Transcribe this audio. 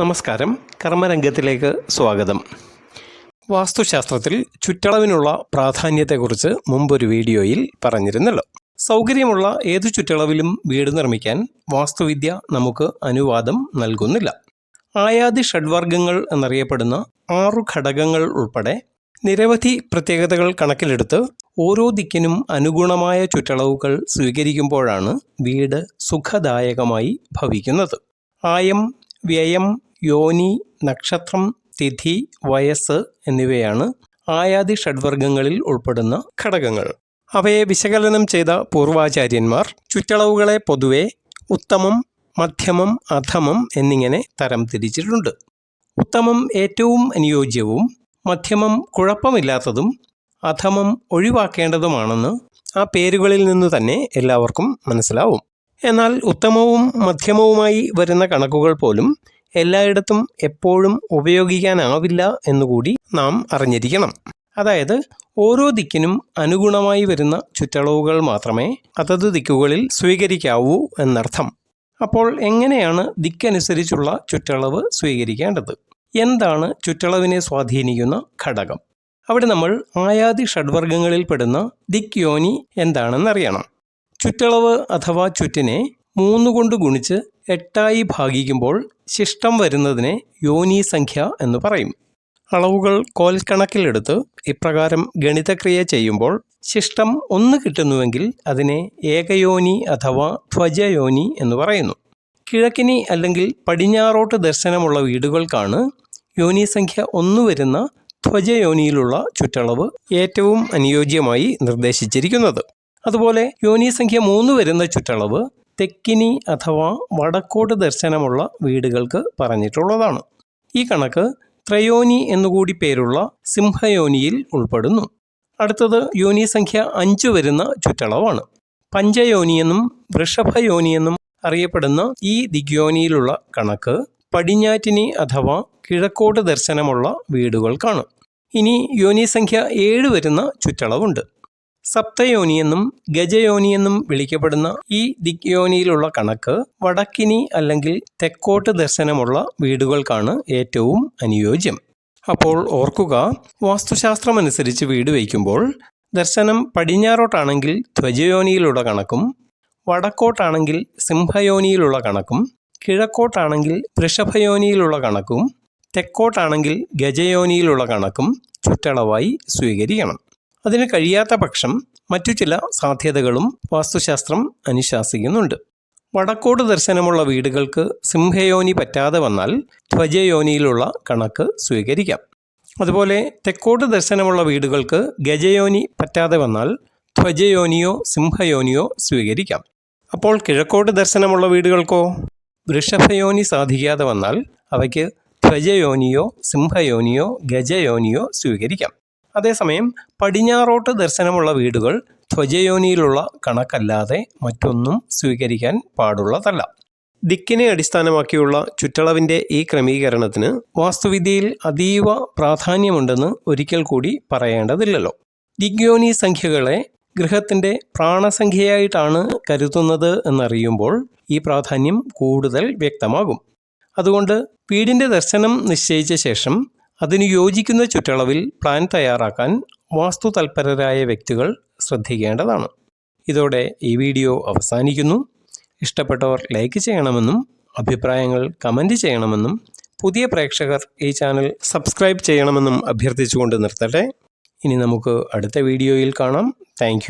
നമസ്കാരം. കർമ്മരംഗത്തിലേക്ക് സ്വാഗതം. വാസ്തുശാസ്ത്രത്തിൽ ചുറ്റളവിനുള്ള പ്രാധാന്യത്തെക്കുറിച്ച് മുമ്പൊരു വീഡിയോയിൽ പറഞ്ഞിരുന്നല്ലോ. സൗകര്യമുള്ള ഏതു ചുറ്റളവിലും വീട് നിർമ്മിക്കാൻ വാസ്തുവിദ്യ നമുക്ക് അനുവാദം നൽകുന്നില്ല. ആയാതി ഷഡ്വർഗങ്ങൾ എന്നറിയപ്പെടുന്ന ആറു ഘടകങ്ങൾ ഉൾപ്പെടെ നിരവധി പ്രത്യേകതകൾ കണക്കിലെടുത്ത് ഓരോ ദിക്കിനും അനുഗുണമായ ചുറ്റളവുകൾ സ്വീകരിക്കുമ്പോഴാണ് വീട് സുഖദായകമായി ഭവിക്കുന്നത്. ആയം വ്യയം യോനി നക്ഷത്രം തിഥി വയസ്സ് എന്നിവയാണ് ആയാതി ഷഡ്വർഗങ്ങളിൽ ഉൾപ്പെടുന്ന ഘടകങ്ങൾ. അവയെ വിശകലനം ചെയ്ത പൂർവാചാര്യന്മാർ ചുറ്റളവുകളെ പൊതുവെ ഉത്തമം മധ്യമം അധമം എന്നിങ്ങനെ തരം തിരിച്ചിട്ടുണ്ട്. ഉത്തമം ഏറ്റവും അനുയോജ്യവും മധ്യമം കുഴപ്പമില്ലാത്തതും അധമം ഒഴിവാക്കേണ്ടതുമാണെന്ന് ആ പേരുകളിൽ നിന്ന് തന്നെ എല്ലാവർക്കും മനസ്സിലാവും. എന്നാൽ ഉത്തമവും മധ്യമവുമായി വരുന്ന കണക്കുകൾ പോലും എല്ലായിടത്തും എപ്പോഴും ഉപയോഗിക്കാനാവില്ല എന്നുകൂടി നാം അറിഞ്ഞിരിക്കണം. അതായത് ഓരോ ദിക്കിനും അനുഗുണമായി വരുന്ന ചുറ്റളവുകൾ മാത്രമേ അതത് ദിക്കുകളിൽ സ്വീകരിക്കാവൂ എന്നർത്ഥം. അപ്പോൾ എങ്ങനെയാണ് ദിക്കനുസരിച്ചുള്ള ചുറ്റളവ് സ്വീകരിക്കേണ്ടത്? എന്താണ് ചുറ്റളവിനെ സ്വാധീനിക്കുന്ന ഘടകം? അവിടെ നമ്മൾ ആയാതി ഷഡ്വർഗങ്ങളിൽ പെടുന്ന ദിക് യോനി എന്താണെന്നറിയണം. ചുറ്റളവ് അഥവാ ചുറ്റിനെ മൂന്ന് കൊണ്ട് ഗുണിച്ച് എട്ടായി ഭാഗിക്കുമ്പോൾ ശിഷ്ടം വരുന്നതിനെ യോനി സംഖ്യ എന്ന് പറയും. അളവുകൾ കോൽക്കണക്കിലെടുത്ത് ഇപ്രകാരം ഗണിതക്രിയ ചെയ്യുമ്പോൾ ശിഷ്ടം ഒന്ന് കിട്ടുന്നുവെങ്കിൽ അതിനെ ഏകയോനി അഥവാ ധ്വജയോനി എന്ന് പറയുന്നു. കിഴക്കിനി അല്ലെങ്കിൽ പടിഞ്ഞാറോട്ട് ദർശനമുള്ള വീടുകൾക്കാണ് യോനി സംഖ്യ ഒന്ന് വരുന്ന ധ്വജയോനിയിലുള്ള ചുറ്റളവ് ഏറ്റവും അനുയോജ്യമായി നിർദ്ദേശിച്ചിരിക്കുന്നത്. അതുപോലെ യോനി സംഖ്യ മൂന്ന് വരുന്ന ചുറ്റളവ് തെക്കിനി അഥവാ വടക്കോട്ട് ദർശനമുള്ള വീടുകൾക്ക് പറഞ്ഞിട്ടുള്ളതാണ്. ഈ കണക്ക് ത്രയോനി എന്നുകൂടി പേരുള്ള സിംഹയോനിയിൽ ഉൾപ്പെടുന്നു. അടുത്തത് യോനി സംഖ്യ അഞ്ച് വരുന്ന ചുറ്റളവാണ്. പഞ്ചയോനിയെന്നും വൃഷഭയോനിയെന്നും അറിയപ്പെടുന്ന ഈ ദിഗ്യോനിയിലുള്ള കണക്ക് പടിഞ്ഞാറ്റിനി അഥവാ കിഴക്കോട്ട് ദർശനമുള്ള വീടുകൾക്കാണ്. ഇനി യോനി സംഖ്യ ഏഴ് വരുന്ന ചുറ്റളവുണ്ട്. സപ്തയോനിയെന്നും ഗജയോനിയെന്നും വിളിക്കപ്പെടുന്ന ഈ ദിഗ്യോനിയിലുള്ള കണക്ക് വടക്കിനി അല്ലെങ്കിൽ തെക്കോട്ട് ദർശനമുള്ള വീടുകൾക്കാണ് ഏറ്റവും അനുയോജ്യം. അപ്പോൾ ഓർക്കുക വാസ്തുശാസ്ത്രമനുസരിച്ച് വീട് വയ്ക്കുമ്പോൾ ദർശനം പടിഞ്ഞാറോട്ടാണെങ്കിൽ ധ്വജയോനിയിലുള്ള കണക്കും വടക്കോട്ടാണെങ്കിൽ സിംഹയോനിയിലുള്ള കണക്കും കിഴക്കോട്ടാണെങ്കിൽ വൃഷഭയോനിയിലുള്ള കണക്കും തെക്കോട്ടാണെങ്കിൽ ഗജയോനിയിലുള്ള കണക്കും ചുറ്റളവായി സ്വീകരിക്കണം. അതിന് കഴിയാത്ത പക്ഷം മറ്റു ചില സാധ്യതകളും വാസ്തുശാസ്ത്രം അനുശാസിക്കുന്നുണ്ട്. വടക്കോട് ദർശനമുള്ള വീടുകൾക്ക് സിംഹയോനി പറ്റാതെ വന്നാൽ ധ്വജയോനിയിലുള്ള കണക്ക് സ്വീകരിക്കാം. അതുപോലെ തെക്കോട് ദർശനമുള്ള വീടുകൾക്ക് ഗജയോനി പറ്റാതെ വന്നാൽ ധ്വജയോനിയോ സിംഹയോനിയോ സ്വീകരിക്കാം. അപ്പോൾ കിഴക്കോട് ദർശനമുള്ള വീടുകൾക്കോ? വൃഷഭയോനി സാധിക്കാതെ വന്നാൽ അവയ്ക്ക് ധ്വജയോനിയോ സിംഹയോനിയോ ഗജയോനിയോ സ്വീകരിക്കാം. അതേസമയം പടിഞ്ഞാറോട്ട് ദർശനമുള്ള വീടുകൾ ധ്വജയോനിയിലുള്ള കണക്കല്ലാതെ മറ്റൊന്നും സ്വീകരിക്കാൻ പാടുള്ളതല്ല. ദിക്കിനെ അടിസ്ഥാനമാക്കിയുള്ള ചുറ്റളവിന്റെ ഈ ക്രമീകരണത്തിന് വാസ്തുവിദ്യയിൽ അതീവ പ്രാധാന്യമുണ്ടെന്ന് ഒരിക്കൽ കൂടി പറയേണ്ടതില്ലല്ലോ. ദിഗ്യോനി സംഖ്യകളെ ഗൃഹത്തിന്റെ പ്രാണസംഖ്യയായിട്ടാണ് കരുതുന്നത് എന്നറിയുമ്പോൾ ഈ പ്രാധാന്യം കൂടുതൽ വ്യക്തമാകും. അതുകൊണ്ട് വീടിന്റെ ദർശനം നിശ്ചയിച്ച ശേഷം അതിനു യോജിക്കുന്ന ചുറ്റളവിൽ പ്ലാൻ തയ്യാറാക്കാൻ വാസ്തു തൽപരരായ വ്യക്തികൾ ശ്രദ്ധിക്കേണ്ടതാണ്. ഇതോടെ ഈ വീഡിയോ അവസാനിക്കുന്നു. ഇഷ്ടപ്പെട്ടവർ ലൈക്ക് ചെയ്യണമെന്നും അഭിപ്രായങ്ങൾ കമന്റ് ചെയ്യണമെന്നും പുതിയ പ്രേക്ഷകർ ഈ ചാനൽ സബ്സ്ക്രൈബ് ചെയ്യണമെന്നും അഭ്യർത്ഥിച്ചുകൊണ്ട് നിർത്തട്ടെ. ഇനി നമുക്ക് അടുത്ത വീഡിയോയിൽ കാണാം. താങ്ക്